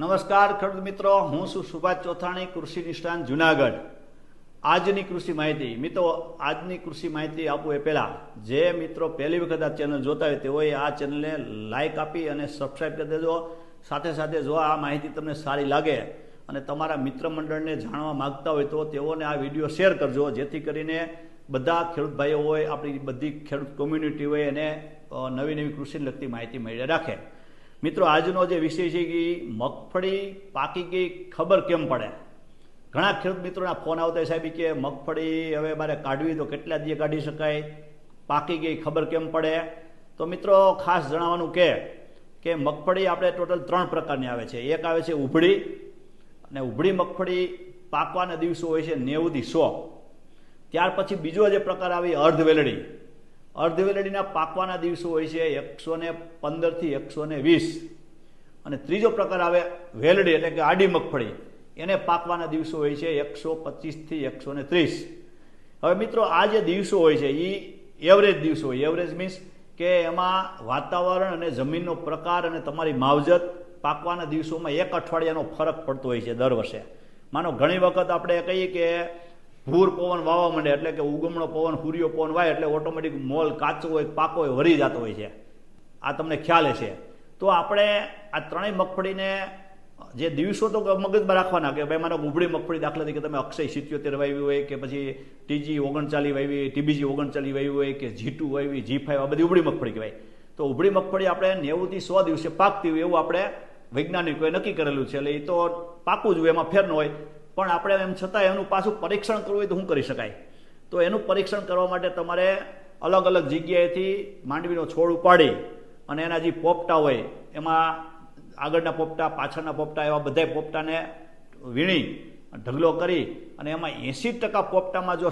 નમસ્કાર ખેડૂત મિત્રો, હું છું સુભાષ ચોથાણી, કૃષિ નિષ્ણાંત, જુનાગઢ. આજની કૃષિ માહિતી. મિત્રો, આજની કૃષિ માહિતી આપું એ પહેલાં. જે મિત્રો પહેલી વખત આ ચેનલ જોતા હોય, તેઓએ આ ચેનલને લાઇક આપી અને સબસ્ક્રાઇબ કરી દેજો. સાથે સાથે જો આ માહિતી તમને સારી લાગે અને તમારા મિત્ર મંડળને જાણવા માગતા હોય, તો તેઓને આ વીડિયો શેર કરજો. જેથી કરીને બધા ખેડૂત ભાઈઓ હોય, આપણી બધી ખેડૂત કોમ્યુનિટી હોય, એને નવી નવી કૃષિને લગતી માહિતી મળી રાખે. મિત્રો, આજનો જે વિષય છે કે મગફળી પાકી ગઈ ખબર કેમ પડે? ઘણા ખેડૂત મિત્રોના ફોન આવતા સાહેબ કે મગફળી હવે મારે કાઢવી તો કેટલા દિવસ કાઢી શકાય? પાકી ગઈ ખબર કેમ પડે? તો મિત્રો, ખાસ જણાવવાનું કે મગફળી આપણે ટોટલ ત્રણ પ્રકારની આવે છે. એક આવે છે ઉભળી, અને ઉભળી મગફળી પાકવાના દિવસો હોય છે નેવુંથી સો. ત્યાર પછી બીજો જે પ્રકાર આવી અર્ધવેલડી. અર્ધવેલડીના પાકવાના દિવસો હોય છે એકસો ને પંદરથી એકસો ને વીસ. અને ત્રીજો પ્રકાર આવે વેલડી, એટલે કે આડી મગફળી. એને પાકવાના દિવસો હોય છે એકસો પચીસથી એકસો ને ત્રીસ. હવે મિત્રો, આ જે દિવસો હોય છે એ એવરેજ દિવસો હોય. એવરેજ મીન્સ કે એમાં વાતાવરણ અને જમીનનો પ્રકાર અને તમારી માવજત પાકવાના દિવસોમાં એક અઠવાડિયાનો ફરક પડતો હોય છે દર વર્ષે. માનો, ઘણી વખત આપણે કહીએ કે ભૂર પવન વાવા માંડે એટલે કે ઉગમણો પવન પૂર્યો પવન વાય એટલે ઓટોમેટિક મોલ કાચો હોય, પાકો હોય વરી જતો હોય છે. આ તમને ખ્યાલ છે તો આપણે આ ત્રણેય મગફળીને જે દિવસો તો મગજમાં રાખવાના કે ભાઈ માનો ઉભળી મગફળી દાખલા તરીકે તમે અક્ષય સિત્યોતેર વાવી હોય કે પછી ટીજી ઓગણચાલી વાવી ટીબીજી ઓગણચાલી વાવી હોય કે જી ટુ વાવી જી ફાઈવ આ બધી ઉભળી મગફળી કહેવાય. તો ઉભળી મગફળી આપણે નેવુંથી સો દિવસે પાકતી હોય એવું આપણે વૈજ્ઞાનિકોએ નક્કી કરેલું છે. એટલે એ તો પાકવું જ હોય, એમાં ફેર ન હોય. પણ આપણે એમ છતાં એનું પાછું પરીક્ષણ કરવું હોય તો શું કરી શકાય? તો એનું પરીક્ષણ કરવા માટે તમારે અલગ અલગ જગ્યાએથી માંડવીનો છોડ ઉપાડી અને એના જે પોપટા હોય, એમાં આગળના પોપટા, પાછળના પોપટા એવા બધા પોપટાને વીણી, ઢગલો કરી અને એમાં એંસી ટકા પોપટામાં જો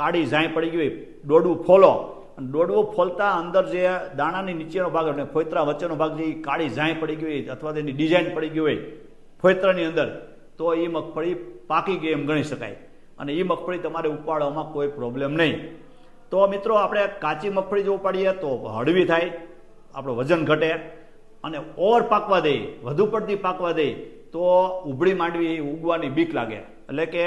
કાળી ઝાંય પડી ગઈ દોડવું ફોલો. અને દોડવું ફોલતા અંદર જે દાણાની નીચેનો ભાગ અને ફોતરા વચ્ચેનો ભાગ જે કાળી ઝાંય પડી ગઈ હોય અથવા તેની ડિઝાઇન પડી ગઈ હોય ફોતરાની અંદર, તો એ મગફળી પાકી ગઈ એમ ગણી શકાય. અને એ મગફળી તમારે ઉપાડવામાં કોઈ પ્રોબ્લેમ નહીં. તો મિત્રો આપણે કાચી મગફળી જો ઉપાડીએ તો હળવી થાય, આપણું વજન ઘટે અને ઓવર પાકવા દે, વધુ પડતી પાકવા દે, તો ઉભળી માંડવી ઉગવાની બીક લાગે. એટલે કે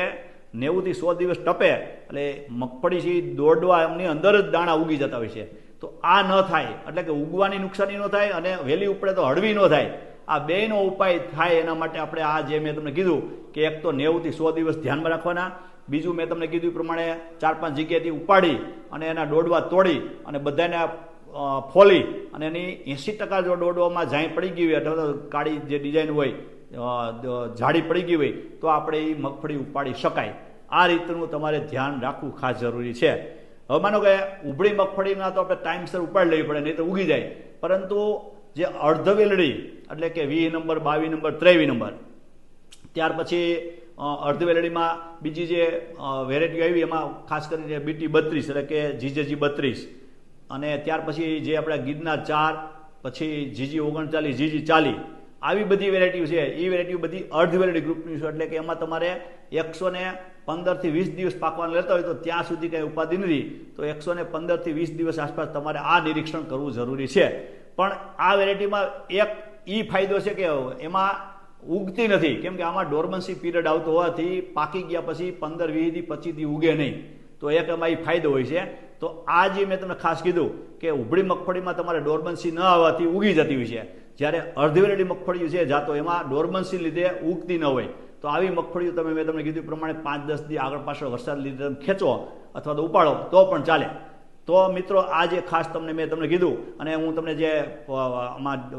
નેવુંથી સો દિવસ ટપે, એટલે મગફળી છે દોડવા એમની અંદર જ દાણા ઉગી જતા હોય છે. તો આ ન થાય. એટલે કે ઉગવાની નુકસાની ન થાય અને વહેલી ઉપડે તો હળવી ન થાય. આ બેનો ઉપાય થાય એના માટે આપણે આ જે મેં તમને કીધું કે એક તો નેવુંથી સો દિવસ ધ્યાનમાં રાખવાના, બીજું મેં તમને કીધું પ્રમાણે ચાર પાંચ જગ્યાએથી ઉપાડી અને એના દોડવા તોડી અને બધાને ફોલી અને એની એંસી ટકા જો દોડવામાં જાય પડી ગઈ હોય અથવા કાળી જે ડિઝાઇન હોય જાડી પડી ગઈ હોય, તો આપણે એ મગફળી ઉપાડી શકાય. આ રીતનું તમારે ધ્યાન રાખવું ખાસ જરૂરી છે. હવે માનો કે ઉભળી મગફળીના તો આપણે ટાઈમસર ઉપાડી લેવી પડે, નહીં તો ઉગી જાય. પરંતુ જે અર્ધવેલડી એટલે કે વીસ નંબર બાવીસ નંબર ત્રેવીસ નંબર. ત્યાર પછી અર્ધવેલડીમાં બીજી જે વેરાયટી આવી, એમાં ખાસ કરીને બીટી બત્રીસ, એટલે કે જીજેજી બત્રીસ. અને ત્યાર પછી જે આપણે ગીરના ચાર, પછી જીજી ઓગણચાલીસ, જીજી ચાલી આવી બધી વેરાયટીઓ છે. એ વેરાયટીઓ બધી અર્ધ વેરાયટી ગ્રુપની છે. એટલે કે એમાં તમારે એકસો ને પંદરથી વીસ દિવસ પાકવાનું લેતા હોય તો ત્યાં સુધી કંઈ ઉપાધિ નથી. તો એકસો ને પંદરથી વીસ દિવસ આસપાસ તમારે આ નિરીક્ષણ કરવું જરૂરી છે. પણ આ વેરાયટીમાં એક ઈ ફાયદો છે કે એમાં ઉગતી નથી. કેમ કે આમાં ડોર્મન્સી પીરિયડ આવતો હોવાથી પાકી ગયા પછી પંદર વીસથી પચીસથી ઉગે નહીં. તો એક એમાં એ ફાયદો હોય છે. તો આ જે મેં તમને ખાસ કીધું કે ઉભળી મગફળીમાં તમારે ડોર્મન્સી ન આવવાથી ઉગી જતી હોય છે. જ્યારે અર્ધવેરડી મગફળી છે જાતો એમાં ડોર્મન્સી લીધે ઉગતી ન હોય. તો આવી મગફળીઓ તમે, મેં તમને કીધું પ્રમાણે પાંચ, દસ દી આગળ પાછળ વરસાદ લીધે ખેંચો અથવા તો ઉપાડો, તો પણ ચાલે. તો મિત્રો આ જે ખાસ તમને મેં તમને કીધું અને હું તમને જે આમાં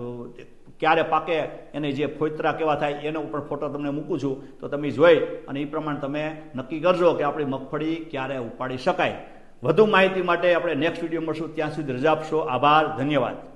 ક્યારે પાકે એને જે ફોતરા કેવા થાય એનો પણ ફોટો તમને મૂકું છું. તો તમે જોઈ અને એ પ્રમાણે તમે નક્કી કરજો કે આપણી મગફળી ક્યારે ઉપાડી શકાય. વધુ માહિતી માટે આપણે નેક્સ્ટ વીડિયો મળશું. ત્યાં સુધી રજા આપશો. આભાર. ધન્યવાદ.